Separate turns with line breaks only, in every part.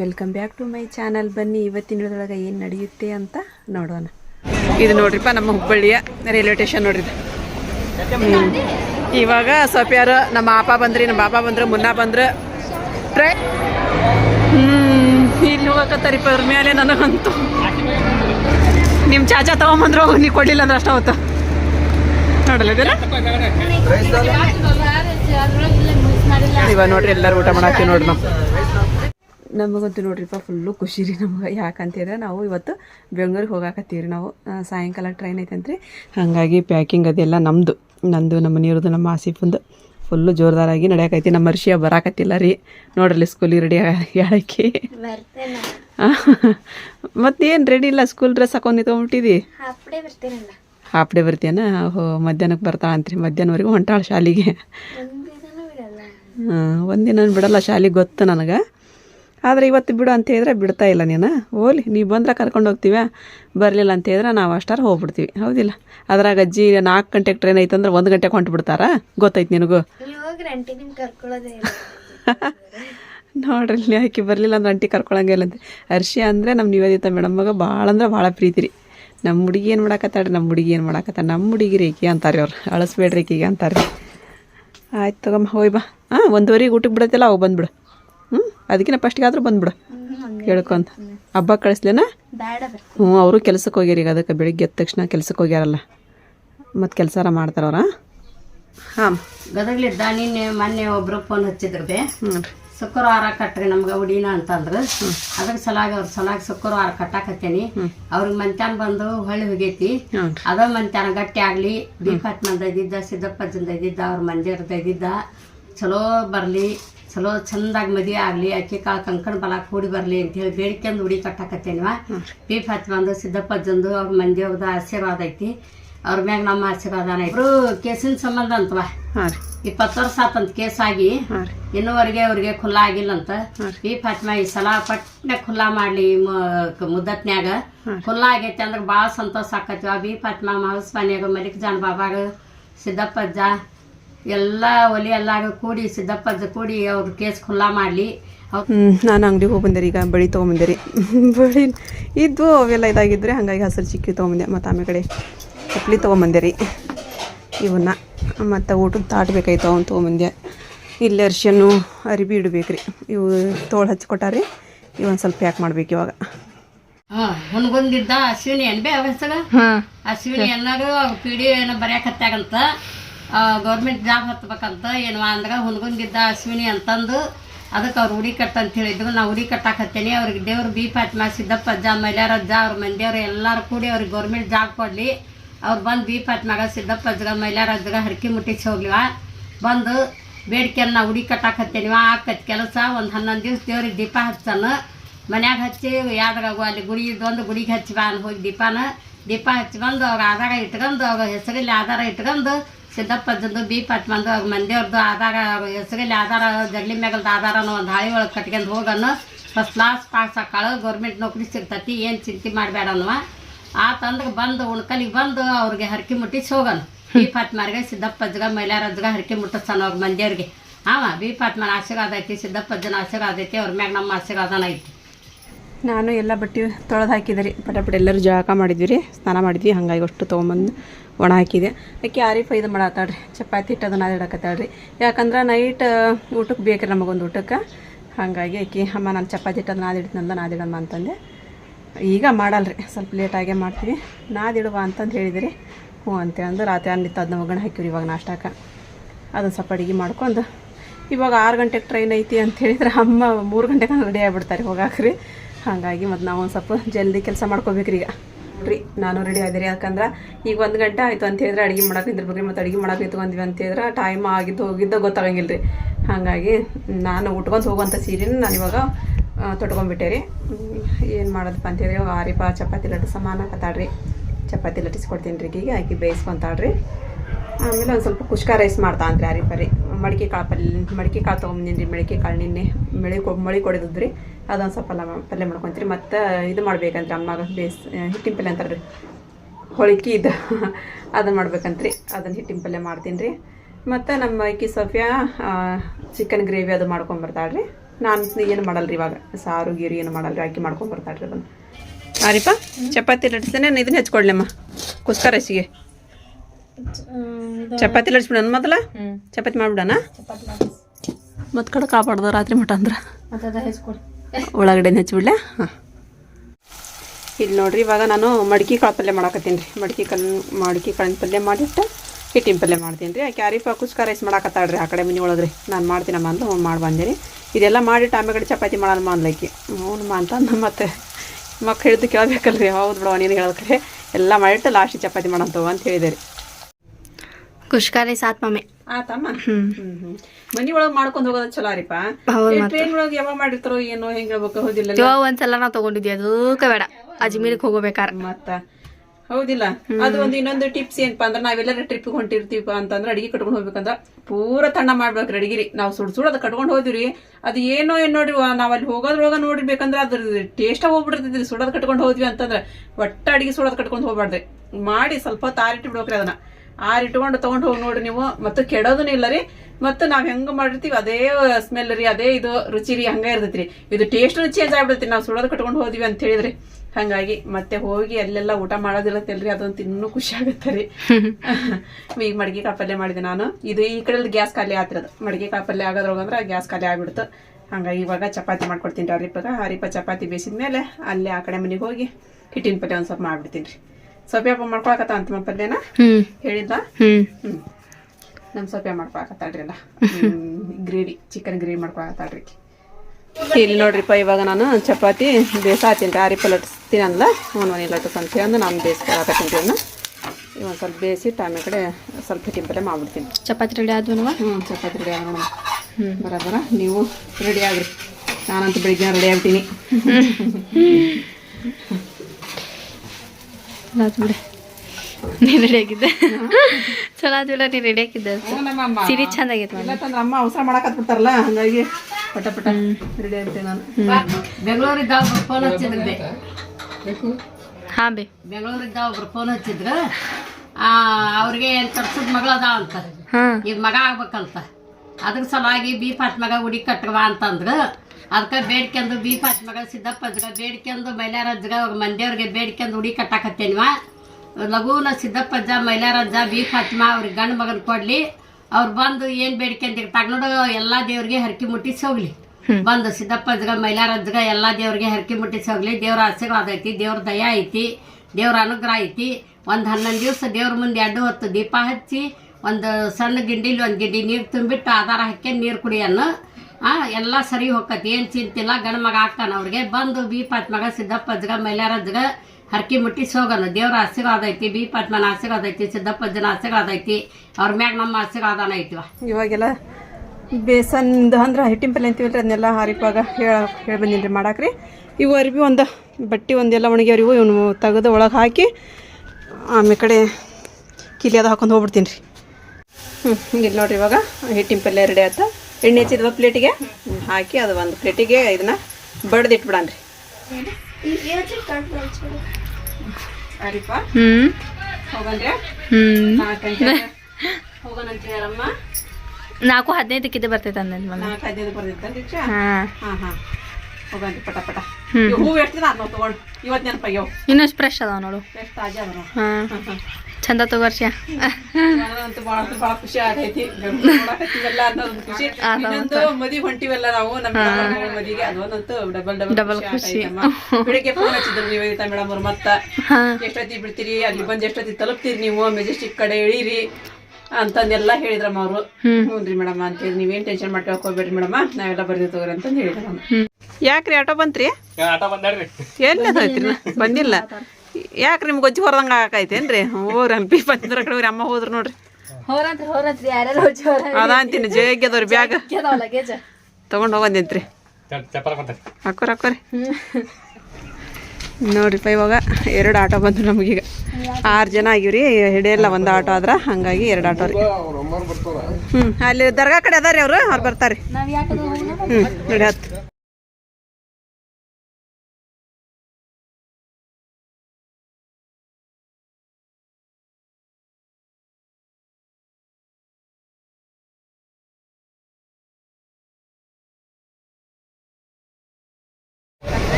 Welcome back to my channel ಬನ್ನಿ ಇವತ್ತಿನ ಹಿಡಿದೊಳಗೆ ಏನು ನಡೆಯುತ್ತೆ ಅಂತ ನೋಡೋಣ. ಇದು ನೋಡ್ರಿಪ್ಪ ನಮ್ಮ ಹುಬ್ಬಳ್ಳಿಯ ರೈಲ್ವೆ ಸ್ಟೇಷನ್ ನೋಡ್ರಿ. ಇವಾಗ ಸ್ವಲ್ಪ ಯಾರು ನಮ್ಮ ಅಪ್ಪ ಬಂದ್ರಿ ನಮ್ಮ ಬಾಪ ಬಂದ್ರೆ ಮುನ್ನ ಬಂದ್ರೆ. ಟ್ರೈ ಹ್ಞೂ ಇಲ್ಲಿ ಹೋಗಕತ್ತಾರಿಪ್ಪ ಅದ್ರ ಮೇಲೆ ನನಗಂತೂ. ನಿಮ್ಮ ಚಾಚಾ ಹೋಗಿ ನೀವು ಕೊಡ್ಲಿಲ್ಲ ಅಂದ್ರೆ ಅಷ್ಟ ಅವತ್ತು ನೋಡಲಿದ್ದೀರ ಇವಾಗ ನೋಡ್ರಿ ಎಲ್ಲರೂ ಊಟ ಮಾಡಾಕ್ತೀವಿ ನೋಡ್ರಿ ನಾವು. ನಮಗಂತೂ ನೋಡ್ರಿಪ್ಪ ಫುಲ್ಲು ಖುಷಿ ರೀ ನಮ್ಗೆ. ಯಾಕಂತಿದ್ರೆ ನಾವು ಇವತ್ತು ಬೆಂಗಳೂರಿಗೆ ಹೋಗಾಕತ್ತೀವಿ ನಾವು. ಸಾಯಂಕಾಲ ಟ್ರೈನ್ ಐತಂತ್ರಿ. ಹಾಗಾಗಿ ಪ್ಯಾಕಿಂಗ್ ಅದೆಲ್ಲ ನಮ್ಮದು ನಂದು ನಮ್ಮ ನೀರದು ನಮ್ಮ ಆಸಿಫಂದು ಫುಲ್ಲು ಜೋರ್ದಾರಾಗಿ ನಡೆಯಕೈತಿ. ನಮ್ಮ ಅರ್ಷಿಯ ಬರಾಕತ್ತಿಲ್ಲ ರೀ. ನೋಡ್ರಲ್ಲಿ ಸ್ಕೂಲಿಗೆ ರೆಡಿ ಹೇಳಕ್ಕೆ ಮತ್ತೇನು ರೆಡಿ ಇಲ್ಲ? ಸ್ಕೂಲ್ ಡ್ರೆಸ್ ಹಾಕೊಂಡು ನಿಂತ್ಕೊಂಡ್ಬಿಟ್ಟಿದಿ? Half day ಬರ್ತೀಯನ? ಹೋ ಮಧ್ಯಾಹ್ನಕ್ಕೆ ಬರ್ತಾ ಅಂತ್ರಿ ಮಧ್ಯಾಹ್ನವರೆಗೂ ಹೊಂಟಾಳ ಶಾಲೆಗೆ. ಹಾಂ ಒಂದಿನ ಬಿಡಲ್ಲ ಶಾಲೆಗೆ ಗೊತ್ತು ನನಗೆ. ಆದರೆ ಇವತ್ತು ಬಿಡು ಅಂತ ಹೇಳಿದ್ರೆ ಬಿಡ್ತಾ ಇಲ್ಲ ನೀನು. ಹೋಗ್ಲಿ ನೀವು ಬಂದ್ರೆ ಕರ್ಕೊಂಡು ಹೋಗ್ತೀವ? ಬರಲಿಲ್ಲ ಅಂತ ಹೇಳಿದ್ರೆ ನಾವು ಅಷ್ಟಾರು ಹೋಗ್ಬಿಡ್ತೀವಿ. ಹೌದಿಲ್ಲ? ಅದ್ರಾಗ ಅಜ್ಜಿ ನಾಲ್ಕು ಗಂಟೆಗೆ ಟ್ರೈನ್ ಐತಂದ್ರೆ ಒಂದು ಗಂಟೆಗೆ ಹೊಂಟು ಬಿಡ್ತಾರಾ ಗೊತ್ತೈತೆ ನಿನಗೂ? ನೋಡ್ರಿ ಇಲ್ಲಿ ಆಕಿ ಬರಲಿಲ್ಲ ಅಂದ್ರೆ ಅಂಟಿ ಕರ್ಕೊಳಂಗಿಲ್ಲ ಅಂತ. ಹರ್ಷಿ ಅಂದರೆ ನಮ್ಮ ನಿವೇದಿತ ಮಗ ಭಾಳ ಅಂದ್ರೆ ಭಾಳ ಪ್ರೀತಿ ರೀ. ನಮ್ಮ ಹುಡುಗಿ ಏನು ಮಾಡಾಕತ್ತಾಡ್ರಿ ನಮ್ಮ ಹುಡುಗಿ ಏನು ಮಾಡಾಕತ್ತ ನಮ್ಮ ಹುಡುಗಿ ರೇಖಿ ಅಂತಾರೆ ಅವ್ರು. ಅಳಿಸ್ಬೇಡ್ರಿ ಈಕಿಗೆ ಅಂತಾರೆ. ಆಯ್ತು ತಗೊಂಬ ಹೋಯ್ ಬಾ. ಹಾಂ ಒಂದುವರೆಗೆ ಊಟಕ್ಕೆ ಬಿಡತ್ತಲ್ಲ ಅವು ಬಂದ್ಬಿಡು. ಹ್ಞೂ ಅದಕ್ಕಿಂತ ಆದರೂ ಬಂದ್ಬಿಡು. ಹೇಳ್ಕೊಂತ ಹಬ್ಬ ಕಳಿಸ್ಲೇನ? ಹ್ಞೂ ಅವರು ಕೆಲಸಕ್ಕೆ ಹೋಗ್ಯಾರ ಈಗ ಅದಕ್ಕೆ ಬೆಳಿಗ್ಗೆ ಎದ್ದ ತಕ್ಷಣ ಕೆಲಸಕ್ಕೆ ಹೋಗ್ಯಾರಲ್ಲ. ಮತ್ತು ಕೆಲಸ ಮಾಡ್ತಾರವ್ರ ಹಾಂ
ಗದಗ್ಲಿದ್ದ ನಿನ್ನೆ ಮೊನ್ನೆ ಒಬ್ರು ಫೋನ್ ಹಚ್ಚಿದ್ರದೆ ಶುಕ್ರವಾರ ಕಟ್ರಿ ನಮ್ಗೆ ಉಡಿನ ಅಂತಂದ್ರೆ. ಅದಕ್ಕೆ ಸಲಾಗಿ ಅವ್ರ ಸಲಾಗಿ ಶುಕ್ರವಾರ ಕಟ್ಟಾಕತ್ತೇನಿ. ಅವ್ರಿಗೆ ಮಂತ್ಯಾನ ಬಂದು ಹೊಳ್ಳಿ ಹೋಗೈತಿ. ಅದ ಮಂತ್ಯಾನ ಗಟ್ಟಿ ಆಗಲಿ. ದೀಪಾತ್ಮಂದ ಇದ್ದಿದ್ದ ಸಿದ್ದಪ್ಪಜ್ಜಂದ ಇದ್ದಿದ್ದ ಅವ್ರ ಮಂದಿರದ ಇದ್ದಿದ್ದ. ಚಲೋ ಬರ್ಲಿ. ಚಲೋ ಚಂದಾಗಿ ಮದುವೆ ಆಗಲಿ ಅಕ್ಕಿ ಕಾಳು ಕಂಕಣ ಬಲ ಕೂಡಿ ಬರಲಿ ಅಂತ ಹೇಳಿ ಬೇಡಿಕೆಂದು ಉಡಿ ಕಟ್ಟಾಕತ್ತೇನಿವ. ಬಂದು ಸಿದ್ದಪ್ಪ ಸಿದ್ದಪ್ಪಜ್ಜಂದು ಅವ್ರ ಮಂದಿಯವ್ರದ ಆಶೀರ್ವಾದ ಐತಿ. ಅವ್ರ ಮ್ಯಾಗ ನಮ್ಮ ಆಶೀರ್ವಾದನ ಇಬ್ರು ಕೇಸಿನ ಸಂಬಂಧ ಅಂತವ. ಇಪ್ಪತ್ತು ವರ್ಷ ಆತಂತ ಕೇಸ್ ಆಗಿ. ಇನ್ನೂವರೆಗೆ ಅವ್ರಿಗೆ ಖುಲ್ಲಾ ಆಗಿಲ್ಲಂತ ಈ ಫಾತ್ಮಾ ಈ ಸಲ ಪಟ್ನೆ ಖುಲ್ಲಾ ಮಾಡ್ಲಿ ಮುದ್ದತ್ನ್ಯಾಗ. ಖುಲ್ಲಾ ಆಗೈತಿ ಅಂದ್ರೆ ಭಾಳ ಸಂತೋಷ ಆಕತ್ತಿವ ಬಿ ಫಾತ್ಮಾ ಮಹಸ್ವಾನಿಯಾಗ ಮಲಿಕ್ ಜಾನ್ ಬಾಬಾಗ ಸಿದ್ದಪ್ಪಜ್ಜ ಎಲ್ಲ ಒಲಿ ಎಲ್ಲ ಕೂಡಿ ಸಿದ್ದಪ್ಪ ಕೂಡಿ ಅವ್ರ ಕೇಸ್ ಖುಲ್ಲಾ ಮಾಡ್ಲಿ.
ನಾನು ಅಂಗಡಿಗೆ ಹೋಗಿ ಬಂದೆ ರೀ ಈಗ ಬಳಿ ತೊಗೊಂಬಂದೆ ರೀ. ಬಳಿ ಇದ್ವು ಅವೆಲ್ಲ ಇದಾಗಿದ್ರೆ ಹಾಗಾಗಿ ಹಸಿರು ಚಿಕ್ಕಿ ತೊಗೊಂಬಂದೆ ಮತ್ತು ಆಮೇಲೆ ಕಡೆ ಚಪ್ಪಲಿ ತೊಗೊಂಬಂದೆ ರೀ. ಇವನ್ನ ಮತ್ತು ಊಟದ ತಾಟ್ ಬೇಕಾಯ್ತು ಅವ್ನು ತೊಗೊಂಬಂದೆ ಇಲ್ಲಿ ಅರ್ಶನು ಅರಿಬಿ ಇಡ್ಬೇಕ್ರಿ ರೀ. ಇವು ತೋಳು ಹಚ್ಕೊಟ್ಟಾರಿ ಇವೊಂದು ಸ್ವಲ್ಪ ಪ್ಯಾಕ್ ಮಾಡ್ಬೇಕು ಇವಾಗ.
ಹುನ್ಗುಂದಿದ್ದ ಅಶ್ವಿನಿ ಏನ್ ಬೇ
ಹಾಂ
ಅಶ್ವಿನಿ ಎಲ್ಲರೂ ಪಿ ಡಿ ಏನೋ ಬರ್ಯಾಕತ್ತಾಗಂತ ಗೌರ್ಮೆಂಟ್ ಜಾಬ್ ಹತ್ಬೇಕಂತ ಏನು ಅಂದ್ರೆ ಹುನ್ಗುಂದಿದ್ದ ಅಶ್ವಿನಿ ಅಂತಂದು ಅದಕ್ಕೆ ಅವ್ರು ಉಡಿ ಕಟ್ಟ ಅಂತ ಹೇಳಿದ್ರು. ನಾವು ಉಡಿ ಕಟ್ಟಾಕತ್ತೇನೆ. ಅವ್ರಿಗೆ ದೇವ್ರು ಬಿ ಪಾತ್ಮ ಸಿದ್ದಪ್ಪ ಅಜ್ಜ ಮಲ್ಯಾರ ಮೈಲಾರಜ್ಜ ಅವ್ರ ಮಂದಿಯವ್ರು ಎಲ್ಲರೂ ಕೂಡಿ ಅವ್ರಿಗೆ ಗೌರ್ಮೆಂಟ್ ಜಾಬ್ ಕೊಡ್ಲಿ. ಅವ್ರು ಬಂದು ಬಿ ಪಾತ್ಮ್ಯಾಗ ಸಿದ್ದಪ್ಪ ಅಜ್ಜಗ ಮೈಲಾರ ಅಜ್ಜಗ ಹರಕೆ ಮುಟ್ಟಿಸಿ ಹೋಗ್ಲಿವ. ಬಂದು ಬೇಡಿಕೆಯನ್ನು ನಾ ಉಡಿ ಆ ಆಕತ್ ಕೆಲಸ ಒಂದು ಹನ್ನೊಂದು ದಿವ್ಸ ದೇವ್ರಿಗೆ ದೀಪ ಹಚ್ಚನು. ಮನ್ಯಾಗ ಹಚ್ಚಿ ಯಾವ್ದ್ರಾಗ ಅಲ್ಲಿ ಗುಡಿ ಇದ್ದೊಂದು ಗುಡಿಗೆ ಹಚ್ಚಿ ಬಾ ಹೋಗಿ ದೀಪಾನ. ದೀಪ ಹಚ್ಚಿ ಬಂದು ಅವ್ರ ಆಧಾರ ಇಟ್ಕೊಂಡು ಅವ್ರ ಹೆಸರಲ್ಲಿ ಆಧಾರ ಇಟ್ಕೊಂಡು ಸಿದ್ದಪ್ಪಜ್ಜಂದು ಬಿ ಪಟ್ಮಂದು ಮಂದಿಯವ್ರದ್ದು ಆಧಾರ ಹೆಸರಲ್ಲಿ ಆಧಾರ ಜಗಲಿ ಮ್ಯಾಗಲ್ದು ಆಧಾರನ ಒಂದು ಹಾಳಿ ಒಳಗೆ ಕಟ್ಕೊಂಡು ಹೋಗನ್ನು ಫಸ್ಟ್ ಕ್ಲಾಸ್ ಪಾಸ್ ಹಾಕಾಳು ಗೌರ್ಮೆಂಟ್ ನೌಕರಿ ಸಿಗ್ತತಿ, ಏನು ಚಿಂತೆ ಮಾಡಬೇಡ ಅನ್ನುವ. ಆತಂದ್ರೆ ಬಂದು ಉಣ್ಕಲಿಗೆ ಬಂದು ಅವ್ರಿಗೆ ಹರಕೆ ಮುಟ್ಟಿಸಿ ಹೋಗನು. ಬಿ ಫಾತ್ಮಾರಿಗೆ ಸಿದ್ದಪ್ಪಜ್ಜಗ ಮೈಲಾರಜ್ಜಗ ಹರಕೆ ಮುಟ್ಟಿಸ್ತಾನ ಅವ್ರ ಮಂದಿಯವ್ರಿಗೆ. ಹಾಂ ಬಿ ಫಾತ್ಮನ ಆಶೀರ್ವಾದ ಐತಿ ಸಿದ್ದಪ್ಪಜ್ಜನ ಆಶೀರ್ವಾದ ಐತಿ, ಅವ್ರ ಮ್ಯಾಗ ನಮ್ಮ ಆಶೀರ್ವಾದನ ಐತಿ.
ನಾನು ಎಲ್ಲ ಬಟ್ಟೆ ತೊಳೆದು ಹಾಕಿದೆ ರೀ. ಪಟ ಎಲ್ಲರೂ ಜಳಕ ಮಾಡಿದ್ವಿ ರೀ, ಸ್ನಾನ ಮಾಡಿದ್ವಿ, ಹಾಗಾಗಿ ಅಷ್ಟು ತೊಗೊಂಬಂದು ಒಣ ಹಾಕಿದೆ. ಅಕ್ಕಿ ಆರಿಫ್ ಇದು ಮಾಡತ್ತಾಳ್ರಿ ಚಪಾತಿ ಹಿಟ್ಟು ಅದನ್ನು ಇಡಕತ್ತಾಳ್ರಿ ಯಾಕಂದ್ರೆ ನೈಟ್ ಊಟಕ್ಕೆ ಬೇಕ್ರಿ ನಮಗೊಂದು ಊಟಕ್ಕೆ. ಹಾಗಾಗಿ ಅಕ್ಕಿ ಅಮ್ಮ, ನಾನು ಚಪಾತಿ ಹಿಟ್ಟು ಅದನ್ನ ನಾದಿಡ್ತೀನಂದ ನಾದಿಡಮ್ಮ ಅಂತಂದೆ. ಈಗ ಮಾಡಲ್ರಿ. ಸ್ವಲ್ಪ ಲೇಟಾಗೆ ಮಾಡ್ತೀವಿ. ನಾದಿಡುವ ಅಂತಂದು ಹೇಳಿದಿರಿ. ಹ್ಞೂ ಅಂತೇಳಂದು ರಾತ್ರಿ ಅನ್ನಿತ್ತು ಅದನ್ನ ಒಗ್ಗರಣೆ ಹಾಕಿವ್ರಿ ಇವಾಗ ನಾಷ್ಟಕ್ಕೆ. ಅದನ್ನು ಸ್ವಲ್ಪ ಅಡುಗೆ ಮಾಡ್ಕೊಂಡು, ಇವಾಗ ಆರು ಗಂಟೆಗೆ ಟ್ರೈನ್ ಐತಿ ಅಂತ ಹೇಳಿದ್ರೆ ಅಮ್ಮ ಮೂರು ಗಂಟೆಗೆ ರೆಡಿ ಆಗಿಬಿಡ್ತಾರೆ ಹೋಗಾಕ್ರಿ. ಹಾಗಾಗಿ ಮತ್ತು ನಾವು ಒಂದು ಸ್ವಲ್ಪ ಜಲ್ದಿ ಕೆಲಸ ಮಾಡ್ಕೋಬೇಕ್ರಿ ಈಗ. ರೀ, ನಾನು ರೆಡಿ ಆದಿರಿ ಯಾಕಂದ್ರೆ ಈಗ ಒಂದು ಗಂಟೆ ಆಯಿತು ಅಂತ ಹೇಳಿದ್ರೆ ಅಡುಗೆ ಮಾಡಕ್ಕೆ ನಿಂದಿರ್ಬೇಕ್ರಿ. ಮತ್ತು ಅಡುಗೆ ಮಾಡಕ್ಕೆ ನಿಂತ್ಕೊಂಡ್ವಿ ಅಂತ ಹೇಳಿದ್ರೆ ಟೈಮ್ ಆಗಿದ್ದು ಹೋಗಿದ್ದು ಗೊತ್ತಾಗಂಗಿಲ್ಲ ರೀ ಹಾಗಾಗಿ ನಾನು ಉಟ್ಕೊಂಡು ಹೋಗುವಂಥ ಸೀರೆನ ನಾನು ಇವಾಗ ತೊಟ್ಕೊಂಡ್ಬಿಟ್ಟೆ ರೀ. ಏನು ಮಾಡೋದಪ್ಪ ಅಂತ ಹೇಳಿದ್ರೆ ಆರಿಪ ಚಪಾತಿ ಲಟ್ಟು ಸಮಾನ ಹಾಕತ್ತಾಳ್ರಿ ಚಪಾತಿ ಲಟ್ಟಿಸ್ಕೊಡ್ತೀನಿ ರೀ, ಈಗ ಆಕಿ ಬೇಯಿಸ್ಕೊಂತಾಳ್ರಿ. ಆಮೇಲೆ ಒಂದು ಸ್ವಲ್ಪ ಕುಷ್ಕ ರೈಸ್ ಮಾಡ್ತಾ ಅಂತ್ರಿ ಆರಿಪರಿ ಮಡಿಕೆ ಕಾಳು ಪಲ್ಯ ಮಡಿಕೆ ಕಾಳು ತೊಗೊಂಬಂದಿನಿ ರೀ ಮಡಿಕೆ ಕಾಳು ನಿನ್ನೆ ಮಳೆ ಕೊ ಮಳೆ ಕೊಡಿದ್ದು ರೀ ಅದೊಂದು ಸ್ವಲ್ಪ ಪಲ್ಯ ಮಾಡ್ಕೊತೀರಿ. ಮತ್ತು ಇದು ಮಾಡ್ಬೇಕಂತ್ರಿ ಅಮ್ಮಾಗ ಬೇಸ್ ಹಿಟ್ಟಿನ ಪಲ್ಯ ಅಂತಾರೆ ರೀ ಹೊಳಿಕೆ ಇದು ಅದನ್ನು ಮಾಡ್ಬೇಕಂತ್ರಿ. ಅದನ್ನು ಹಿಟ್ಟಿನ ಪಲ್ಯ ಮಾಡ್ತೀನಿ ರೀ. ಮತ್ತು ನಮ್ಮ ಅಕ್ಕಿ ಸೋಫಿಯಾ ಚಿಕನ್ ಗ್ರೇವಿ ಅದು ಮಾಡ್ಕೊಂಬರ್ತಾಳೆ ರೀ ನಾನು ಏನು ಮಾಡಲ್ಲ ರೀ ಇವಾಗ? ಸಾರು ಗೀರು ಏನು ಮಾಡಲ್ಲ ರೀ ಅಕ್ಕಿ ಮಾಡ್ಕೊಂಬರ್ತಾಳೆ ರೀ ಅದನ್ನು. ಆರಿಪ್ಪ ಚಪಾತಿ ಲಟ್ಸೇನೆ ಇದನ್ನ ಹೆಚ್ಕೊಡ್ಲಮ್ಮ ಕುಸ್ಕರ್ ರೈಸಿಗೆ ಚಪಾತಿ ಲಡ್ಸ್ಬಿಡೋಣ ಮೊದಲ? ಚಪಾತಿ ಮಾಡ್ಬಿಡೋಣ? ಮತ್ತು ಕಡೆ ಕಾಪಾಡ್ದು ರಾತ್ರಿ ಮಟ ಅಂದ್ರೆ? ಒಳಗಡೆ ಹಚ್ಬಿಡ್ಲ? ಹಾಂ. ಇಲ್ಲಿ ನೋಡ್ರಿ ಇವಾಗ ನಾನು ಮಡಿಕೆ ಕಾಳು ಪಲ್ಯ ಮಾಡಾಕತ್ತೀನಿ ರೀ. ಮಡಿಕೆ ಕಲ್ ಮಡಿಕೆ ಕಾಳಿನ ಪಲ್ಯ ಮಾಡಿಟ್ಟು ಹಿಟ್ಟಿನ ಪಲ್ಯ ಮಾಡ್ತೀನಿ ರೀ. ಆಕೆ ಯಾರಿಪ ಕುಸ್ಕ ರೈಸ್ ಮಾಡಾಕತ್ತಾಳ್ರಿ ಆ ಕಡೆ ಮನೆ ಒಳಗ್ರಿ ನಾನು ಮಾಡ್ತೀನಮ್ಮ ಅಂತ ಮಾಡಿ ಬಂದಿರಿ ಇದೆಲ್ಲ ಮಾಡಿಟ್ಟು ಆಮೇಲೆ ಕಡೆ ಚಪಾತಿ ಮಾಡೋಣ ಅಂದ್ಲೈಕಿ ಹ್ಞೂ ಅಂತಂದು ಮತ್ತೆ ಮಕ್ಕ ಹೇಳಿದ್ದು ಕೇಳಬೇಕಲ್ರಿ. ಹೌದು ಬಿಡವ ನೀನು ಕಡೆ ಎಲ್ಲ ಮಾಡಿಟ್ಟು ಲಾಸ್ಟ್ ಚಪಾತಿ ಮಾಡೋಂತವ ಅಂತ ಹೇಳಿದೆ ರೀ.
ಕುಷ್ಕಾರಿ ಸಾತ್ ಮಮ್ಮಿ
ಆತಮ್ಮ? ಮನಿ ಒಳಗ್ ಮಾಡ್ಕೊಂಡ್ ಹೋಗೋದ ಚಲೋ ರೀಪ ಟ್ರೈನ್ ಒಳಗ್ ಯಾವಾಗ ಮಾಡಿರ್ತಾರೋ ಏನೋ ಹೆಂಗ್ ಹೇಳ್ಬೇಕು ಹೌದಿಲ್ಲ
ಒಂದ್ಸಲ ನಾವು ತಗೊಂಡಿದ್ವಿ. ಅದೂಕ ಬೇಡ. ಅಜ್ಮೀರಿಗೆ ಹೋಗೋಬೇಕಾರ.
ಮತ್ತ? ಹೌದಿಲ್ಲ. ಅದು ಒಂದು ಇನ್ನೊಂದು ಟಿಪ್ಸ್ ಏನಪ್ಪಾ ಅಂದ್ರೆ ನಾವೆಲ್ಲರ ಟ್ರಿಪ್ ಹೊಂಟಿರ್ತೀವಿ ಅಂತಂದ್ರೆ ಅಡಿಗೆ ಕಟ್ಕೊಂಡು ಹೋಗ್ಬೇಕಂದ್ರ ಪೂರ ತಣ್ಣ ಮಾಡ್ಬೇಕ್ರಿ ಅಡಿಗಿರಿ. ನಾವ್ ಸುಡ್ ಸುಡ್ ಅದ್ ಕಟ್ಕೊಂಡು ಹೋದಿವ್ರಿ. ಅದು ಏನೋ ಏನ್ ನೋಡ್ರಿ ನಾವ್ ಅಲ್ಲಿ ಹೋಗೋದ್ರೊಳಗ ನೋಡಿರ್ಬೇಕಂದ್ರ ಅದ್ರ ಟೇಸ್ಟ್ ಹೋಗ್ಬಿಡ್ತೈತಿ ಸುಡೋದ್ ಕಟ್ಕೊಂಡು ಹೋದ್ವಿ ಅಂತಂದ್ರೆ ಒಟ್ಟ ಅಡಿಗೆ ಸುಡೋದ್ ಕಟ್ಕೊಂಡು ಹೋಗ್ಬಾರ್ದ್ರಿ ಮಾಡಿ ಸ್ವಲ್ಪ ತಾರಿಟ್ಟು ಬಿಡೋಕ್ರಿ ಬಿಡ್ಬೇಕ್ರಿ ಅದನ್ನ ಆರಿಟ್ಕೊಂಡು ತಗೊಂಡು ಹೋಗಿ ನೋಡ್ರಿ ನೀವು. ಮತ್ತೆ ಕೆಡೋದನ್ನ ಇಲ್ಲ ರೀ. ಮತ್ತೆ ನಾವ್ ಹೆಂಗ್ ಮಾಡಿರ್ತೀವಿ ಅದೇ ಸ್ಮೆಲ್ ರೀ ಅದೇ ಇದು ರುಚಿ ರೀ ಹಂಗ ಇರ್ತೈತ್ರಿ. ಇದು ಟೇಸ್ಟ್ ಚೇಂಜ್ ಆಗ್ಬಿಡ್ತೀವಿ ನಾವು ಸುಡೋದ್ ಕಟ್ಕೊಂಡು ಹೋದ್ವಿ ಅಂತ ಹೇಳಿದ್ರಿ. ಹಂಗಾಗಿ ಮತ್ತೆ ಹೋಗಿ ಅಲ್ಲೆಲ್ಲ ಊಟ ಮಾಡೋದಿರತ್ತಲ್ರಿ ಅದೊಂದು ತಿನ್ನೂ ಖುಷಿ ಆಗುತ್ತೆ ರೀ. ಈಗ ಮಡಿಗೆ ಕಾಳು ಪಲ್ಯ ಮಾಡಿದೆ ನಾನು. ಇದು ಈ ಕಡೆ ಗ್ಯಾಸ್ ಖಾಲಿ ಆತಿರೋದು. ಮಡಿಗೆ ಕಾಳು ಪಲ್ಯ ಆಗೋದ್ರೊಳಗಂದ್ರೆ ಗ್ಯಾಸ್ ಖಾಲಿ ಆಗ್ಬಿಡ್ತು. ಹಂಗಾಗಿ ಇವಾಗ ಚಪಾತಿ ಮಾಡ್ಕೊಡ್ತೀನಿ ರೀ ಅರಿಪಗ ಅರಿಪ ಚಪಾತಿ ಬೇಯಿಸಿದ್ಮೇಲೆ ಅಲ್ಲೇ ಆ ಕಡೆ ಮನೆಗೆ ಹೋಗಿ ಹಿಟ್ಟಿನ ಪಲ್ಯ ಒಂದು ಸ್ವಲ್ಪ ಮಾಡ್ಬಿಡ್ತೀನಿ ರೀ. ಸೊಪ್ಪೆ ಹಬ್ಬ ಮಾಡ್ಕೊಳಕತ್ತ ಅಂತಮ್ಮ ಪಲ್ಯನ
ಹ್ಮ್.
ಹೇಳಿದ್ದ ನಮ್ಮ ಸೊಪ್ಪೆ ಮಾಡ್ಕೊಳಕತ್ತಾಳ್ರಿ ಅಲ್ಲ ಗ್ರೇವಿ ಚಿಕನ್ ಗ್ರೇವಿ ಮಾಡ್ಕೊಳಕತ್ತಾಳ್ರಿ. ಇಲ್ಲಿ ನೋಡ್ರಿಪ್ಪ ಇವಾಗ ನಾನು ಚಪಾತಿ ಬೇಸಾತೀನಿ ರೀ. ಆರಿಪ ಲಟ್ಸ್ತೀನಿ ಅಂದ್ಲ. ಒಂದು ಮನೆ ಲಟ್ಸ್ ಅಂತ ಹೇಳಿ ನಾನು ಬೇಯಿಸ್ಕೊಳಕತ್ತೀನಿ ಅದನ್ನ ಒಂದು ಸ್ವಲ್ಪ ಬೇಯಿಸಿ ಟೈಮ್ ಕಡೆ ಸ್ವಲ್ಪ ಹಿಟ್ಟಿನ ಮಾಡ್ಬಿಡ್ತೀನಿ.
ಚಪಾತಿ ರೆಡಿ ಆದ್ವನವ
ಹ್ಞೂ ಚಪಾತಿ ರೆಡಿ ಆಗೋಣ ಹ್ಞೂ ಬರೋಬರ ನೀವು ರೆಡಿ ಆಗ್ರಿ. ನಾನಂತೂ ಬೆಳಿಗ್ಗೆ ರೆಡಿ ಆಗ್ತೀನಿ.
ಬಿಡಿ. ನೀ ರೆಡಿ ಆಗಿದ್ದೆ? ಚಲೋ ಆದ್ವಿಲ್ಲ ನೀ ರೆಡಿ ಆಗಿದ್ದೆ ಸಿರಿ ಚಂದ ಆಗೈತೆ
ಇಲ್ಲ ತಂದ್ರೆ ಅಮ್ಮ ಅವಸರ ಬಿಡ್ತಾರಲ್ಲ ಹಂಗಾಗಿ ಪಟ ಪಟ ರೆಡಿ ಆಗ್ತೇನೆ ನಾನು.
ಬೆಂಗಳೂರಿದ್ದ ಒಬ್ರು ಫೋನ್ ಹಚ್ಚಿದ್ರು ಬೇ.
ಹಾಂ ಬೇ.
ಬೆಂಗಳೂರಿದ್ದ ಒಬ್ರು ಫೋನ್ ಹಚ್ಚಿದ್ರು. ಆ, ಅವ್ರಿಗೆ ಏನ್ ತರ್ಸದ್ ಮಗಳ ಅದಾವ ಅಂತ.
ಇದು
ಈಗ ಮಗ ಆಗ್ಬೇಕಂತ. ಅದ್ರ ಸಲುವಾಗಿ ಬಿ ಪಾಟ್ ಮಗ ಹುಡಿ ಕಟ್ಟವಾ ಅಂತಂದ್ರು. ಅದಕ್ಕೆ ಬೇಡ್ಕೊಂಡು ಬಿ ಪಾತ್ಮಗ ಸಿದ್ದಪ್ಪಜ್ಗ ಬೇಡ್ಕೊಂಡು ಮೈಲಾರಜ್ಗ ಮಂದಿಯವ್ರಿಗೆ ಬೇಡ್ಕೊಂಡು ಉಡಿ ಕಟ್ಟಾಕತ್ತೇನಿವ ಲಘುನ ಸಿದ್ದಪ್ಪಜ್ಜ ಮೈಲಾರಜ್ಜ ಬಿ ಫಾತ್ಮ ಅವ್ರಿಗೆ ಗಂಡು ಮಗನ ಕೊಡ್ಲಿ. ಅವ್ರು ಬಂದು ಏನ್ ಬೇಡ್ಕೊಂತೀರಿ ತಗೊಂಡು ಎಲ್ಲ ದೇವ್ರಿಗೆ ಹರಕೆ ಮುಟ್ಟಿಸಿ ಹೋಗ್ಲಿ. ಬಂದು ಸಿದ್ದಪ್ಪಜ್ಗ ಮೈಲಾರಜ್ಗ ಎಲ್ಲ ದೇವ್ರಿಗೆ ಹರಕೆ ಮುಟ್ಟಿಸಿ ಹೋಗ್ಲಿ. ದೇವ್ರ ಆಶೀರ್ವಾದ ಐತಿ ದೇವ್ರ ದಯ ಐತಿ ದೇವ್ರ ಅನುಗ್ರಹ ಐತಿ. ಒಂದು ಹನ್ನೊಂದು ದಿವಸ ದೇವ್ರ ಮುಂದೆ ಎರಡು ಹೊತ್ತು ದೀಪ ಹಚ್ಚಿ ಒಂದು ಸಣ್ಣ ಗಿಂಡಿಲಿ ಒಂದು ಗಿಂಡಿ ನೀರು ತುಂಬಿಟ್ಟು ಆಧಾರ ಹಾಕಿ ನೀರು ಕುಡಿಯನ್ನು ಆ, ಎಲ್ಲ ಸರಿ ಹೋಗತಿ ಏನು ಚಿಂತಿಲ್ಲ, ಗಂಡ ಮಗ ಆಗ್ತಾನ ಅವ್ರಿಗೆ. ಬಂದು ಬಿ ಪಾತ್ಮಗ ಸಿದ್ದಪ್ಪಜ್ಗ ಮೈಲಾರಜ್ಗ ಹರ್ಕಿ ಮುಟ್ಟಿ ಹೋಗೋಣ ದೇವ್ರ ಆಶೀರ್ವಾದ ಐತಿ, ಬಿ ಪಾತ್ಮನ ಆಶೀರ್ವಾದ ಐತಿ ಸಿದ್ದಪ್ಪಜ್ಜನ ಆಶೀರ್ವಾದ ಐತಿ. ಅವ್ರ ಮ್ಯಾಗ ನಮ್ಮ ಆಶೀರ್ವಾದನ ಐತಿವ.
ಇವಾಗೆಲ್ಲ ಬೇಸನ್ದು ಅಂದ್ರೆ ಹಿಟ್ಟಿನ ಪಲ್ಯ ಅಂತೀವಲ್ರಿ, ಅದನ್ನೆಲ್ಲ ಹಾರಿಪಾಗ ಹೇಳ, ಹೇಳಿ ಬಂದೀನಿ ರೀ ಮಾಡಾಕ್ರಿ. ಇವು ಅರ್ಬಿ ಒಂದು, ಬಟ್ಟೆ ಒಂದೆಲ್ಲ ಒಣಗಿ ಇವು ಇವನು ತೆಗೆದು ಒಳಗೆ ಹಾಕಿ ಆಮೇಲೆ ಕಡೆ ಕಿಲಿಯಾದ ಹಾಕೊಂಡು ಹೋಗ್ಬಿಡ್ತೀನಿ ರೀ ಹ್ಞೂ ಹಿಂಗೆ ನೋಡ್ರಿ ಇವಾಗ ಹಿಟ್ಟಿನ ಪಲ್ಯ ರೆಡಿ ಆಯ್ತು. ಎಣ್ಣೆ ಹಚ್ಚಿದ್ವ ಪ್ಲೇಟಿಗೆ? ಹಾಕಿ ಅದು ಒಂದು ಪ್ಲೇಟಿಗೆ ಇದನ್ನ ಬಡ್ದಿಟ್ಬಿಡಣ ರೀ
ಹ್ಮ್.
ನಾಲ್ಕು
ಹದಿನೈದಕ್ಕಿದ್ದೆ ಬರ್ತೈತೆ ಅಂದ ಹಾಂ
ಹಾಂ. ಪಟ ಪಟ. ಹೂವು ತಗೊಂಡು. ಇವತ್ತು ನೆನಪಾಗ್ಯಾವ
ಇನ್ನಷ್ಟು ಫ್ರೆಶ್ ಅದಾವ ನೋಡು.
ಫ್ರೆಶ್ ತಾಜಾ ಅದ
ಹಾಂ. ಚಂದ ತಗೋರ್ಷ.
ನನಗಂತೂ ಭಾಳ ಭಾಳ ಖುಷಿ ಆಗೈತಿ. ಖುಷಿ. ಇನ್ನೊಂದು ಮದಿ ಹೊಂಟಿವಲ್ಲ ನಾವು ನಮ್ಮ ಮದಿಗೆ ಅದೊಂದಂತೂ ಡಬಲ್ ಡಬಲ್
ಡಬಲ್
ಖುಷಿ ಬೆಳಿಗ್ಗೆ ಫೋನ್ ಹಚ್ಚಿದ್ರು ನೀವು ಇವತ್ತ ಮೇಡಮ್ ಅವ್ರು ಮತ್ತ ಎಷ್ಟೊತ್ತಿಗೆ ಬಿಡ್ತೀರಿ? ಅಲ್ಲಿ ಬಂದು ಎಷ್ಟೊತ್ತಿಗೆ ತಲುಪ್ತೀರಿ ನೀವು? ಮೆಜೆಸ್ಟಿಕ್ ಕಡೆ ಇಳೀರಿ. ಅಂತಂದೆಲ್ಲ ಹೇಳಿದ್ರಮ್ಮ ಅವರು. ಹ್ಞೂ ರೀ ಮೇಡಮ್ ಅಂತ ಹೇಳಿ ನೀವೇನ್ ಟೆನ್ಷನ್ ಮಾಡ್ಕೋಬೇಡ್ರಿ ಹೋಗ್ಬೇಡ್ರಿ ಮೇಡಮ್ ನಾವೆಲ್ಲ ಬರ್ತೀವಿ ತಗೋರಿ ಅಂತಂದು ಹೇಳಿದ್ರಮ್ಮ ಯಾಕ್ರಿ ಆಟೋ ಬಂತ್ರಿ?
ಆಟ ಬಂದ್ರಿ
ಎಲ್ಲಿ ಐತ್ರಿ ಬಂದಿಲ್ಲ. ಯಾಕ್ರಿ ನಿಮ್ಗೆ ಗೊಜ್ಜಿ ಹೊರದಂಗ ಆಕೈತೇನ್ರಿ ಹೋರ್ ಹಂಪಿ ಬಂದ್ರ ಕಡೆ ಹೋಗ್ರಿ ಅಮ್ಮ ಹೋದ್ರು ನೋಡ್ರಿ.
ಹೋರಂತ್ರಿ ಹೋರಂತ್ರಿ ಯಾರ್ಯಾರು ಜೋರ
ಅದ ಅಂತೀನಿ ಜೇಗ್ಯದವ್ರಿ ಬ್ಯಾಗ್.
ಲಗೇಜ್
ತಗೊಂಡ್
ಬಂದ್ರಿ
ಹಾಕೋರಿ ಹಾಕೋರಿ. ನೋಡ್ರಿಪ್ಪ ಇವಾಗ ಎರಡು ಆಟೋ ಬಂತು ನಮಗೀಗ. ಆರು ಜನ ಆಗಿವ್ರಿ ಹಿಡಿಯಲ್ಲ ಒಂದು ಆಟೋ ಆದ್ರೆ, ಹಂಗಾಗಿ ಎರಡು ಆಟೋ ರೀ. ಹ್ಞೂ ಅಲ್ಲಿ ದರ್ಗಾ ಕಡೆ ಅದಾರಿ ಅವರು, ಅವ್ರು ಬರ್ತಾರೆ ಹ್ಞೂ ನೋಡಿ, ಹತ್ತು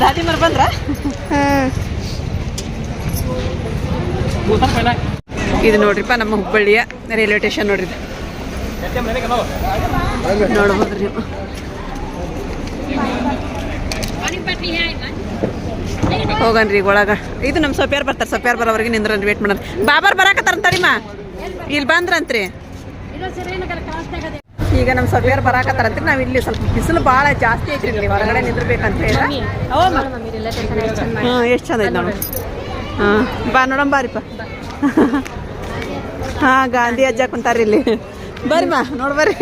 ದಾದಿ ಮರ್ ಬಂದ್ರ
ಹಾಂ
ಇದು ನೋಡ್ರಿಪ್ಪ ನಮ್ಮ ಹುಬ್ಬಳ್ಳಿಯ ರೈಲ್ವೆ ಸ್ಟೇಷನ್ ನೋಡ್ರಿ. ನೋಡ್ಬೋದ್ರಿ. ಹೋಗನ್ರಿ ಈಗ ಒಳಗ. ಇದು ನಮ್ಮ ಸೊಪ್ಯಾರ್ ಬರ್ತಾರೆ, ಸೊಪ್ಯಾರ್ ಬರೋವರೆಗೆ ನಿಂದ್ರನ್ರಿ ವೇಟ್ ಮಾಡೋಣ. ಬಾಬಾರ್ ಬರಾಕತ್ತಾರಂತಾರಿಮ್ಮ ಇಲ್ಲಿ ಬಂದ್ರಂತ್ರಿ. ಈಗ ನಮ್ಮ ಸೊಪ್ಯಾರ್ ಬರಾಕತ್ತಾರಂತ್ರಿ ನಾವು ಇಲ್ಲಿ ಸ್ವಲ್ಪ ಬಿಸಿಲು ಭಾಳ ಜಾಸ್ತಿ ಐತ್ರಿ ಇಲ್ಲಿ, ಹೊರಗಡೆ ನಿಂದ್ರಬೇಕಂತ ಹೇಳಿ. ಹಾಂ, ಎಷ್ಟು ಚಂದ ಐತೆ ನೋಡಿ. ಹಾಂ, ಬಾ ನೋಡಮ್ ಬಾರಿಪ್ಪ. ಹಾಂ ಗಾಂಧಿ ಅಜ್ಜ ಕುಂತಾರ ಇಲ್ಲಿ. ಬರ್ರಿ ಬಾ ನೋಡ್ ಬರ್ರಿ.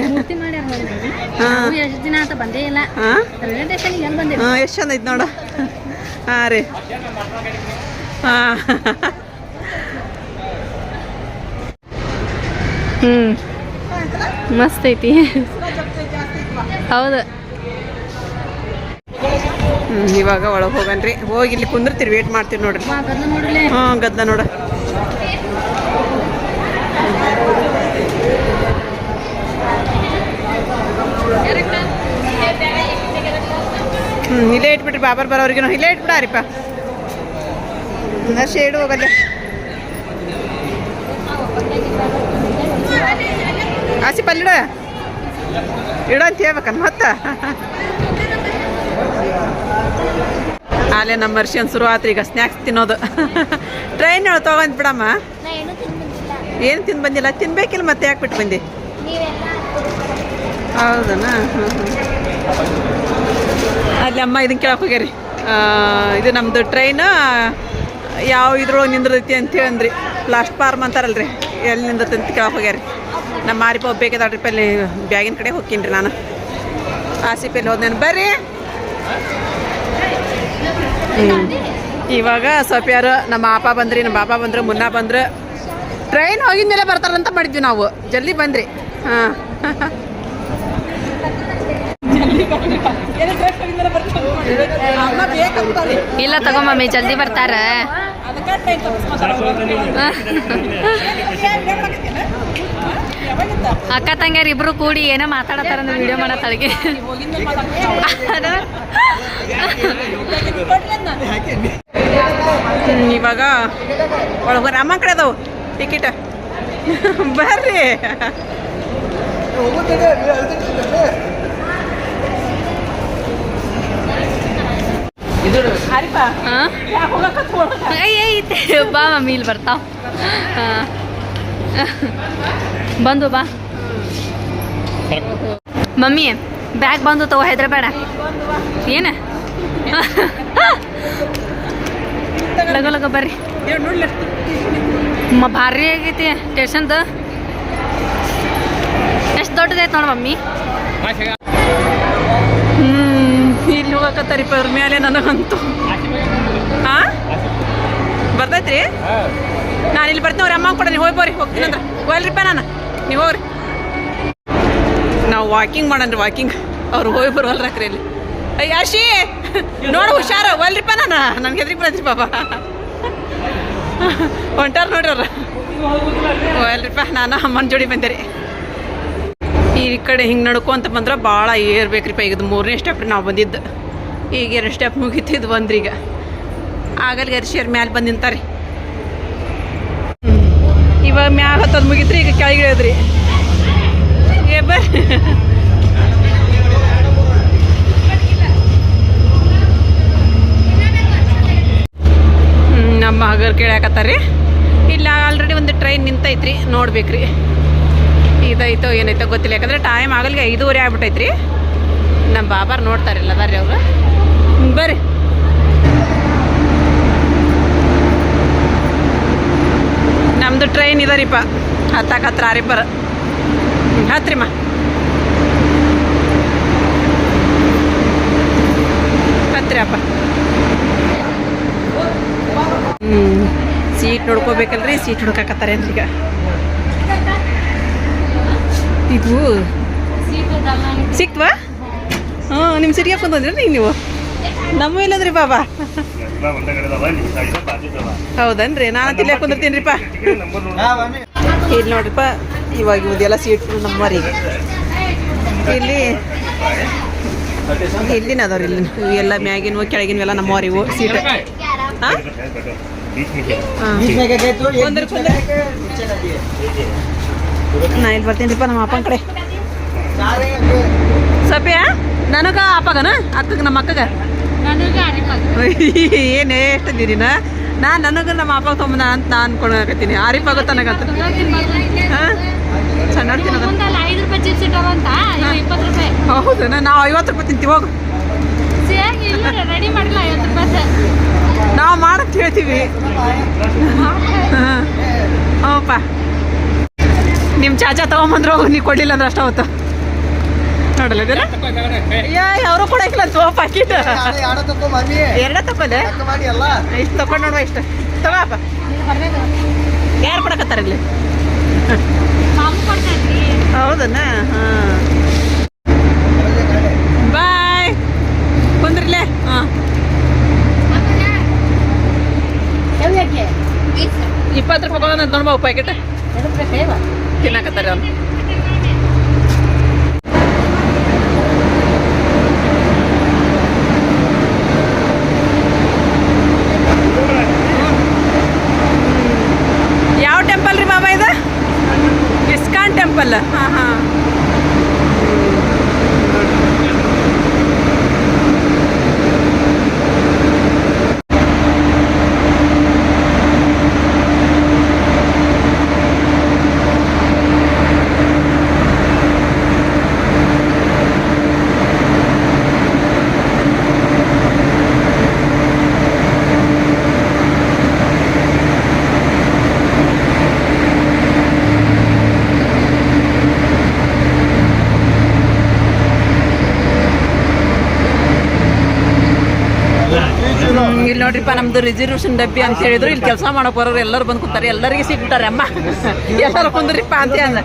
ಹಾಂ.
ಎಷ್ಟು ದಿನ ಆತ ಬಂದೇ ಇಲ್ಲ.
ಹಾಂ?
ರೈಲ್ವೆ ಸ್ಟೇಷನ್ಗೆ ಎಲ್ಲಿ ಬಂದೆ
ಹಾಂ ಎಷ್ಟು ಚಂದ ಐತಿ ನೋಡ. ಹಾಂ ರೀ. ಹಾಂ.
ಹ್ಞೂ ಮಸ್ತ್ ಐತಿ. ಹೌದು.
ಹ್ಮ್ ಇವಾಗ ಒಳಗೆ ಹೋಗನ್ರಿ ಹೋಗಿ ಇಲ್ಲಿ ಕುಂದಿರ್ತೀರಿ ವೇಟ್ ಮಾಡ್ತೀರಿ ನೋಡ್ರಿ.
ಹ್ಮ್
ಹಾಂ ಗದ್ದ ನೋಡ. ಹ್ಞೂ ಇಲ್ಲೇ ಇಟ್ಬಿಟ್ರಿ ಬಾಬರ್ ಬರೋರಿಗೆ ಇಲ್ಲೇ ಇಟ್ಬಿಡಾರಿಪ್ಪ. ನಾ ಶೇಡ್ ಹೋಗಲ್ಲ ಆಸಿ ಪಲ್ಲಿಡ ಇಡ. ಅಂತ ಹೇಳ್ಬೇಕನ್ ಮತ್ತ. ಆಲೆ ನಮ್ಮ ವರ್ಷನ್ ಶುರು ಆತ್ರಿ ಈಗ ಸ್ನ್ಯಾಕ್ಸ್ ತಿನ್ನೋದು. ಟ್ರೈನ್ ಹೇಳ ತಗೊಂಡ್ ಬಿಡಮ್ಮ. ಏನು ತಿಂದು ಬಂದಿಲ್ಲ. ತಿನ್ಬೇಕಿಲ್ಲ ಮತ್ತೆ ಯಾಕೆ ಬಿಟ್ಟು ಬಂದಿ? ಹೌದನ? ಹ್ಞೂ ಅಲ್ಲಿ ಅಮ್ಮ ಇದನ್ನ ಕೇಳಕ್ಕೆ ಹೋಗ್ಯಾರಿ. ಇದು ನಮ್ಮದು ಟ್ರೈನ್ ಯಾವ ಇದ್ರೊಳಗೆ ನಿಂದಿರ್ತೈತಿ ಅಂತೇಳಿ ಅಂದ್ರಿ ಲಾಸ್ಟ್ ಫಾರ್ಮ್ ಅಂತಾರಲ್ರಿ. ಎಲ್ಲಿ ನಿಂದೈತಿ ಅಂತ ಕೇಳಕ್ಕೆ ಹೋಗ್ಯಾರಿ. ನಮ್ಮ ಮಾರಿಪ ಟ್ರಿಪ್ ಅಲ್ಲಿ ಬ್ಯಾಗಿನ ಕಡೆ ಹೋಗ್ತೀನಿ ರೀ ನಾನು ಆಸಿಪಲ್ಲಿ ಹೋದ್ನೇನು ಬರ್ರಿ. ಇವಾಗ ಇವಾಗ ಯಾರು ನಮ್ಮ ಅಪ್ಪ ಬಂದ್ರಿ, ನಮ್ಮ ಬಾಪ ಬಂದ್ರು, ಮುನ್ನ ಬಂದ್ರು. ಟ್ರೈನ್ ಹೋಗಿದ್ಮೇಲೆ ಬರ್ತಾರಂತ ಮಾಡಿದ್ವಿ ನಾವು. ಜಲ್ದಿ ಬಂದ್ರಿ. ಹಾಂ.
ಇಲ್ಲ ತಗೋ ಮಮ್ಮಿ, ಜಲ್ದಿ ಬರ್ತಾರ. ಅಕ್ಕ ತಂಗ್ಯಾರ ಇಬ್ರು ಕೂಡಿ ಏನೋ ಮಾತಾಡತ್ತಾರ ವಿಡಿಯೋ ಮಾಡತ್ತಾಳಿಗೆ
ಇವಾಗ ಒಳಗೆ ಅಮ್ಮ ಕಡೆ ಟಿಕೆಟ್. ಬರ್ರಿ.
ಬಾ ಮಮ್ಮಿ ಇಲ್ಲಿ ಬರ್ತಾವ. ಬಂದು ಬಾ. ಮಮ್ಮಿ ಬ್ಯಾಗ್ ಬಂದು ತಗೋ ಹೆದ್ರಬೇಡ ಏನ? ಲಗ ಲಗ ಬರ್ರಿ. ಮ ಭಾರಿ ಆಗೈತಿ. ಸ್ಟೇಷನ್ದು ಎಷ್ಟು ದೊಡ್ಡದೈತೆ ನೋಡಿ ಮಮ್ಮಿ.
ಹ್ಮ್. ಇಲ್ಲಿ ಹೋಗಕತ್ತಾರಿಪ್ಪ ಅವ್ರ ಮೇಲೆ ನನಗಂತೂ ಹಾ? ಬರ್ತೈತ್ರಿ? ನಾನು ಇಲ್ಲಿ ಬರ್ತೀನಿ ಅವ್ರ ಅಮ್ಮ ಕೊಡ ನೀವು ಹೋಗಿ ಹೋಗ್ತೀನಿ ಅಂದ್ರೆ. ಹೋಗಲ್ರಿಪ್ಪ ನಾನು? ನೀವು ಹೋಗ್ರಿ. ನಾವು ವಾಕಿಂಗ್ ಮಾಡನ್ರಿ ವಾಕಿಂಗ್ ಅವ್ರು ಹೋಗಿ ಬರೋಲ್ರಾಕ್ರಿ ಇಲ್ಲಿ. ಅಯ್ಯ ಅಶಿ ನೋಡು ಹುಷಾರ ಒಲ್ರಿಪ್ಪ ನಾನು? ನನ್ಗೆ ಎದ್ರಿಗೆ ಬರತ್ರಿ ಪಾಪ. ಹೊಂಟಾರ ನೋಡ್ರಿ ಅವ್ರು. ಒಲ್ರಿಪ್ಪ ನಾನು ಅಮ್ಮನ ಜೋಡಿ ಬಂದೆ ಈ ಕಡೆ ಹಿಂಗೆ ನಡ್ಕೊಂತ ಬಂದ್ರೆ ಭಾಳ ಏರ್ಬೇಕ್ರಿಪ್ಪ ಈಗ ಮೂರನೇ ಸ್ಟೆಪ್ ನಾವು ಬಂದಿದ್ದು. ಈಗ ಎರಡು ಸ್ಟೆಪ್ ಮುಗಿತಿದ್ ಇದು ಈಗ ಆಗಲ್ಲಿ ಎರ್ಶಿಯರ್ ಮ್ಯಾಲೆ ಬಂದು ನಿಂತಾರಿ. ಇವಾಗ ಮ್ಯಾಲ ಹತ್ತೋದು ಮುಗಿತ್ರಿ, ಈಗ ಕೆಳಗೆ ಇಳಿದ್ರಿ ಏ ಬರ್ರಿ ನಮ್ಮ ಹಗರ್ ಕೇಳಾಕತ್ತಾರಿ ಇಲ್ಲ ಆಲ್ರೆಡಿ ಒಂದು ಟ್ರೈನ್ ನಿಂತೈತ್ರಿ, ನೋಡ್ಬೇಕ್ರಿ. ಇದೈತೋ ಏನೈತೋ ಗೊತ್ತಿಲ್ಲ. ಯಾಕಂದ್ರೆ ಟೈಮ್ ಆಗಲ್ಗೆ ಐದೂವರೆ ಆಗ್ಬಿಟ್ಟೈತ್ರಿ ನಮ್ಮ ಬಾಬಾರ್ ನೋಡ್ತಾರಿಲ್ಲ ಅದಾರ್ರಿ ಅವರು. ಬರ್ರಿ. ನಮ್ದು ಟ್ರೈನ್ ಇದರಿಪ್ಪ. ಹತ್ತಕ್ಕೆ ಹತ್ರ ಆರಿಬ್ಬರ ಹತ್ರಿಮ್ಮ. ಹತ್ರಿ ಅಪ್ಪ ಹ್ಞೂ ಸೀಟ್ ನೋಡ್ಕೋಬೇಕಲ್ರಿ ಸೀಟ್ ಹುಡ್ಕಾಕತ್ತಾರೇನ್ರಿ ಈಗ. ಇದು ಸಿಕ್ವಾ ಹಾಂ ನಿಮ್ಮ ಸಿಟಿಗೆ ಬಂದ್ರಿ ನೀವು? ನಮ್ಮ ಇಲ್ಲದ್ರಿ ಬಾಬಾ. ಹೌದನ್ರಿ? ನಾನು ತಿಲ್ಲೆ ಕುಂದಿರ್ತೀನಿರಿಪ್ಪ ಇಲ್ಲಿ ನೋಡ್ರಿಪ್ಪ ಇವಾಗ ಇದೆಲ್ಲ ಸೀಟ್ ನಮ್ಮರಿಗೆ ಇಲ್ಲಿ ಇಲ್ಲಿನ ಅದಾವ್ರಿ ಇಲ್ಲಿ ಇವೆಲ್ಲ ಮ್ಯಾಗಿನವು ಕೆಳಗಿನವೆಲ್ಲ ನಮ್ಮವ್ರಿ ಇವು ಸೀಟ್ ನಾ ಇಲ್ಲಿ ಬರ್ತೀನಿಪ್ಪ ನಮ್ಮ ಅಪ್ಪನ ಕಡೆ. ಸಪ್ಯ ನನಗ ಅಪ್ಪಗನ? ಅಕ್ಕಗ ನಮ್ಮ ಅಕ್ಕಗ? ಏನು ಎಷ್ಟು ದಿನ ನಾ ನನಗೂ ನಮ್ಮ ಅಪ್ಪ ತಮ್ಮನ ಅಂತ ನಾ ಅನ್ಕೊಳಕತ್ತೀನಿ ಆರಿಫ್ ಆಗುತ್ತೆ ನನಗಂತ ಹಾಂ? ಚೆನ್ನಾಗಿ ಹೌದನ ನಾವು ಐವತ್ತು ರೂಪಾಯಿ ತಿಂತೀವಿ ಹೋಗು. ನಾವು ಮಾಡಕ್ ಹೇಳ್ತೀವಿ. ಹ್ಞೂಪ್ಪ ನಿಮ್ಮ ಚಾಚಾ ತಗೊಂಬಂದ್ರು ಹೋಗು ನೀ ಕೊಡ್ಲಿಲ್ಲ ಅಂದ್ರೆ ಅಷ್ಟ ಅವತ್ತು ನೋಡಲ್ಲ ಅಯ್ಯ ಅವರು ಕೊಡಕ್ಕಿಲ್ಲ ತೋ ಪಾಕಿಟ್. ಎರಡ ತಕೊಲೆ ಇಷ್ಟು ತಕೊಂಡ್ ನೋಡುವ ಇಷ್ಟು. ತಗೋಪ್ಪ ಯಾರು ಕೊಡಕತ್ತಾರ ಇಲ್ಲಿ?
ಹೌದನ್ನ ಹಾ
ಹೌದನ? ಹಾಂ. ಬಾಯ್. ಕುಂದ್ರಿಲೆ? ಹಾಂ. ಇಪ್ಪತ್ತು ರೂಪಾಯಿ ಕೊಡೋಣ ನೋಡ್ಬಾ ಪ್ಯಾಕೆಟ್ ತಿನ್ನಕತ್ತಾರ ಅವ್ನು ಯಾವ ಟೆಂಪಲ್ ರೀ ಬಾಬಾ ಇದು ಇಸ್ಕಾನ್ ಟೆಂಪಲ್ ಹಾಂ ಹಾಂ ಹ್ಮ್, ಇಲ್ಲಿ ನೋಡ್ರಿಪ್ಪ ನಮ್ದು ರಿಸರ್ವೇಷನ್ ಡಬ್ಬಿ ಅಂತ ಹೇಳಿದ್ರು. ಇಲ್ಲಿ ಕೆಲಸ ಮಾಡೋ ಬರೋರು ಎಲ್ಲರೂ ಬಂದು ಕೂತಾರೆ. ಎಲ್ಲರಿಗೆ ಸೀಟ್ ಬಿಟ್ಟಾರೆ. ಅಮ್ಮ, ಎಲ್ಲರೂ ಕುಂದ್ರಿಪ್ಪ ಅಂತ ಅಂದ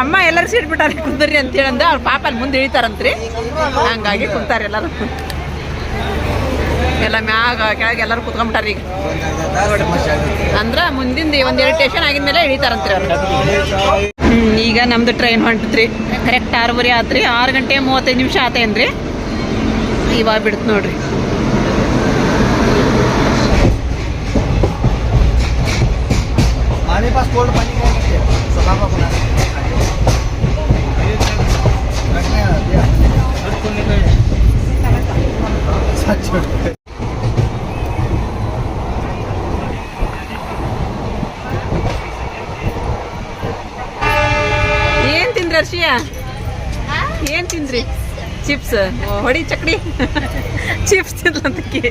ಅಮ್ಮ, ಎಲ್ಲರೂ ಸೀಟ್ ಬಿಟ್ಟಾರೆ, ಕುಂದ್ರಿ ಅಂತ ಹೇಳಂದ. ಅವ್ರ ಪಾಪ ಅಲ್ಲಿ ಮುಂದೆ ಇಳಿತಾರಂತ್ರಿ. ಹಂಗಾಗಿ ಕುಂತಾರೆ ಎಲ್ಲರೂ. ಎಲ್ಲ ಮ್ಯಾಗ ಕೆಳಗೆ ಎಲ್ಲರೂ ಕುತ್ಕೊಂಬಿಟ್ಟಾರ ಈಗ. ಅಂದ್ರೆ ಮುಂದಿಂದ ಒಂದ್ ಎರಡು ಸ್ಟೇಷನ್ ಆಗಿದ್ಮೇಲೆ ಇಳಿತಾರಂತ್ರಿ ಅವ್ರು. ಈಗ ನಮ್ದು ಟ್ರೈನ್ ಹೊಂಟತ್ರಿ. ಕರೆಕ್ಟ್ ಆರೂವರೆ ಆತ್ರಿ. ಆರು ಗಂಟೆ ಮೂವತ್ತೈದು ನಿಮಿಷ ಆತೇನ್ರಿ? ಇವಾಗ ಬಿಡುತ್ತೆ ನೋಡ್ರಿ.
हमारे पास कोल्ड पानी का है सफाफा बना रखने आ दिया सच
ಏನ್ ತಿಂದ್ರಿ ಅರ್ಷಿಯ ಏನ್ ತಿಂದ್ರಿ ಚಿಪ್ಸ್ ಹೊಡಿ ಚಕ್ಡಿ ಚಿಪ್ಸ್ ತಿನ್ಲಂತಕ್ಕಿ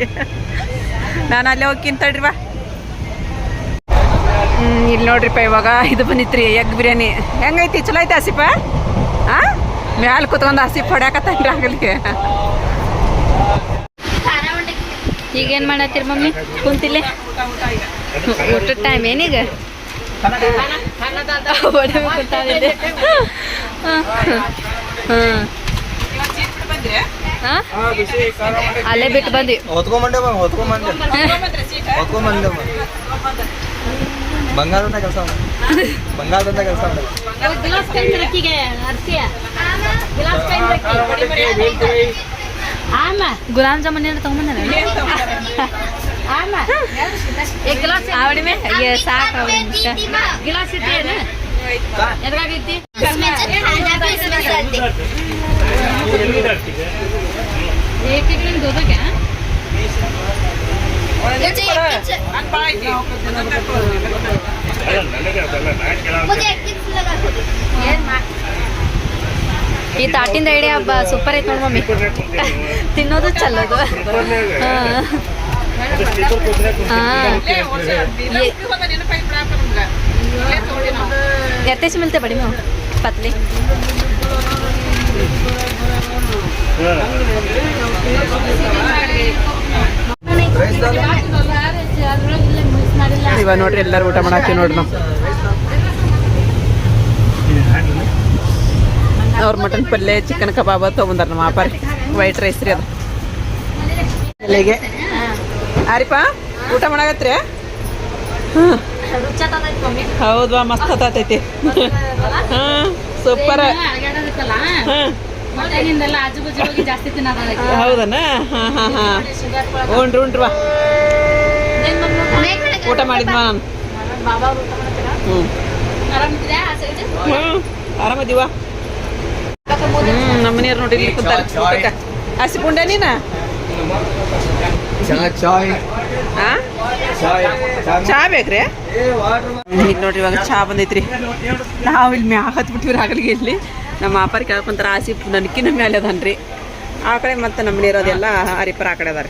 ನಾನು ಅಲ್ಲೇ ಹೋಗಿ ತಡ್ರಿ ಬಾ ಹ್ಮ್, ಇಲ್ಲಿ ನೋಡ್ರಿಪ್ಪ ಇವಾಗ ಇದು ಬಂದಿತ್ರಿ ಎಗ್ ಬಿರಿಯಾನಿ. ಹೆಂಗೈತಿ? ಚಲೋ ಐತೆ ಆಸಿಪ ಆ? ಮ್ಯಾಲ ಕುತ್ಕೊಂಡು ಆಸಿಪ್ ಹೊಡ್ಯಾಕತ್ತನ್ರಿ ಆಗಲಿ.
ಈಗೇನ್ ಮಾಡತ್ತೀರಿ ಮಮ್ಮಿ? ಕುಂತಿಲ್ಲ? ಊಟದ ಟೈಮ್ ಏನೀಗ? ಅಲ್ಲೇ ಬಿಟ್ಟು ಬಂದ್ವಿ.
ಬಂಗಾರದಂತ ಕೆಲಸ ಬಂಗಾರದಂತ ಕೆಲಸ
ಗುಲಾಬ್ ಜಾಮೂನ್ ಏನಾರ ತಗೊಂಬಂದಾರ ಅವಡಿಮೆ ಸಾಕು ಅವಡಿಮೆ
ಗಿಲಾಸ್
ಈ ತಾಟಿಂದ ಐಡಿಯಾ ಹಬ್ಬ ಸೂಪರ್ ಐತೆ ನೋಡಿ ಮಮ್ಮಿ. ತಿನ್ನೋದು ಚಲ್ಲೋದು. ಎತ್ತೇಸಿ ಮಿಲ್ತೆ ಬಡಿ
ನಾವು ಪತ್ಲಿ.
ಇವಾಗ ನೋಡ್ರಿ ಎಲ್ಲರೂ ಊಟ ಮಾಡಾಕಿ ನೋಡ್ರಿ ನಾವು. ಅವ್ರ ಮಟನ್ ಪಲ್ಯ ಚಿಕನ್ ಕಬಾಬ್ ತೊಗೊಂಬಂದಾರ ನಮ್ಮ ಅಪ್ಪಾರಿ. ವೈಟ್ ರೈಸ್ ರೀ ಅದು. ಅಲ್ಲಿಗೆ ಆರಿಪ ಊಟ ಮಾಡಾಕತ್ರಿ ಹೌದ್ವಾ, ಮಸ್ತ್ ಹತ್ತೈತಿ ಹಾಂ ಸೂಪರ್. ಹಾಂ ಹೌದನ? ಹಾಂ ಹಾಂ ಹಾಂ. ಉಂಡ್ರಿ ಉಂಡ್ರಿ ಬಾ. ಊಟ ಮಾಡಿದ್ವಾ ನಾನು. ಹ್ಞೂ ಹ್ಞೂ ಆರಾಮದೀವ ಹ್ಞೂ ನಮ್ಮ ಮನೆಯವ್ರು ನೋಡಿ ಇಲ್ಲಿ ಕುಂತಾರ. ಊಟಕ್ಕೆ. ಹಸಿ ಪುಂಡ ನೀನಾ?
ಚಾಯ್ ಚಾಯ್.
ಹಾಂ
ಚಾಯ್.
ಚಾ ಬೇಕ್ರಿ? ಇಲ್ಲಿ ನೋಡ್ರಿ ಇವಾಗ ಚಾ ಬಂದೈತ್ರಿ. ನಾವು ಇಲ್ಲಿ ಮ್ಯಾಗ ಹತ್ಬಿಟ್ಟಿವ್ರಿ ಆಗಲಿಗೆ ಇಲ್ಲಿ. ನಮ್ಮ ಆಪರ್ ಕೇಳ್ಕೊಂತಾರೆ ಆಸಿ ನನಕಿನ ಮೇಲೆ ಅದನ್ರಿ. ಆ ಕಡೆ ಮತ್ತೆ ನಮ್ಮ ಇರೋದೆಲ್ಲ ಹರಿಪರ ಆ ಕಡೆ ಅದಾರ